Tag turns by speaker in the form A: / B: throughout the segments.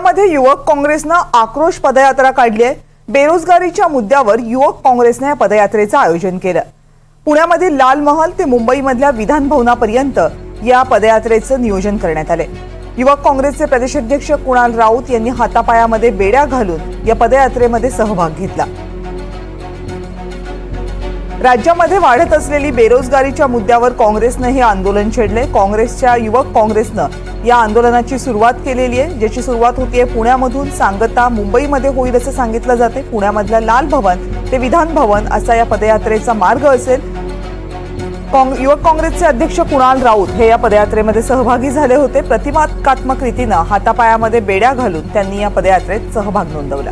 A: मध्ये युवक काँग्रेसनं आक्रोश पदयात्रा काढली आहे. बेरोजगारीच्या मुद्द्यावर युवक काँग्रेसनं या पदयात्रेचं आयोजन केलं. पुण्यामध्ये लाल महल ते मुंबईमधल्या विधान भवनापर्यंत या पदयात्रेचं नियोजन करण्यात आले युवक काँग्रेसचे प्रदेशाध्यक्ष कुणाल राऊत यांनी हातापायामध्ये बेड्या घालून या पदयात्रेमध्ये सहभाग घेतला. राज्यामध्ये वाढत असलेली बेरोजगारीच्या मुद्द्यावर काँग्रेसनं हे आंदोलन छेडले काँग्रेसच्या युवक काँग्रेसनं या आंदोलनाची सुरुवात केलेली आहे. ज्याची सुरुवात होतीये पुण्यामधून सांगता मुंबईमध्ये होईल असं सांगितलं जाते. पुण्यामधल्या लाल भवन ते विधान भवन असा या पदयात्रेचा मार्ग असेल. काँग- युवक काँग्रेसचे अध्यक्ष कुणाल राऊत हे या पदयात्रेमध्ये सहभागी झाले होते. प्रतिमात्मक रीतीनं हातापायामध्ये बेड्या घालून त्यांनी या पदयात्रेत सहभाग नोंदवला.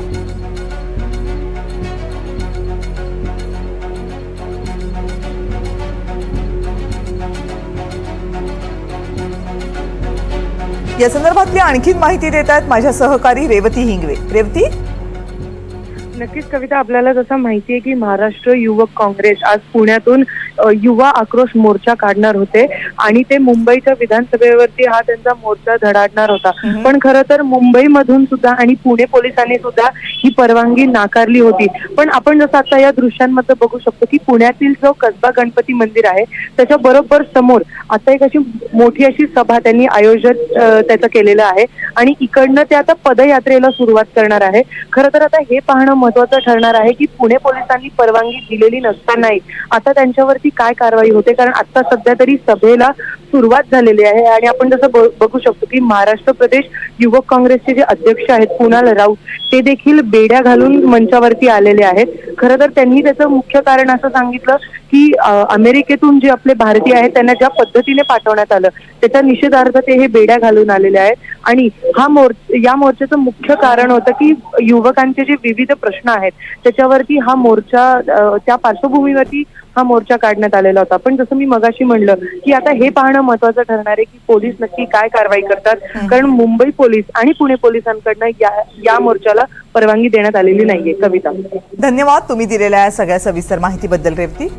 A: या संदर्भातली आणखीन माहिती देत आहेत माझ्या सहकारी रेवती हिंगवे. रेवती?
B: नक्कीच कविता आपल्याला जसं माहिती आहे की महाराष्ट्र युवक काँग्रेस आज पुण्यातून युवा आक्रोश मोर्चा काढणार होते आणि ते मुंबईच्या विधानसभेवरती हा त्यांचा मोर्चा धडाडणार होता. पण खरं तर मुंबईमधून सुद्धा आणि पुणे पोलिसांनी सुद्धा ही परवानगी नाकारली होती. पण आपण जसं आता या दृश्यांमध्ये बघू शकतो की पुण्यातील जो कसबा गणपती मंदिर आहे त्याच्या बरोबर समोर आता एक अशी मोठी अशी सभा त्यांनी आयोजन त्याचं केलेलं आहे. आणि इकडनं ते आता पदयात्रेला सुरुवात करणार आहे. खरं तर आता हे पाहणं महत्वाचं ठरणार आहे की पुणे पोलिसांनी परवानगी दिलेली नसतानाही आता त्यांच्यावरती काय कारवाई होते? कारण आता सध्या तरी सभेला सुरुवात झालेली आहे आणि आपण जसं बघू शकतो की महाराष्ट्र प्रदेश युवक काँग्रेसचे जे अध्यक्ष आहेत कुणाल राऊत ते देखील बेड्या घालून मंचावरती आलेले आहेत. खरं तर त्यांनी त्याचं मुख्य कारण असं सांगितलं की अमेरिकेतून जे आपले भारतीय आहेत त्यांना ज्या पद्धतीने पाठवण्यात आलं त्याच्या निषेधार्थ ते हे बेड्या घालून आलेले आहेत. आणि हा मोर या मोर्चाचं मुख्य कारण होतं की युवकांचे जे विविध प्रश्न आहेत त्याच्यावरती हा मोर्चा त्या पार्श्वभूमीवरती हा मोर्चा काढण्यात आलेला होता. पण जसं मी मगाशी म्हणलं की आता हे पाहणं महत्वाचं ठरणार आहे की पोलीस नक्की काय कारवाई करतात. कारण मुंबई पोलीस आणि पुणे पोलिसांकडनं या या मोर्चाला परवानगी देण्यात आलेली नाहीये. कविता.
A: धन्यवाद तुम्ही दिलेल्या सगळ्या सविस्तर माहितीबद्दल रेवती.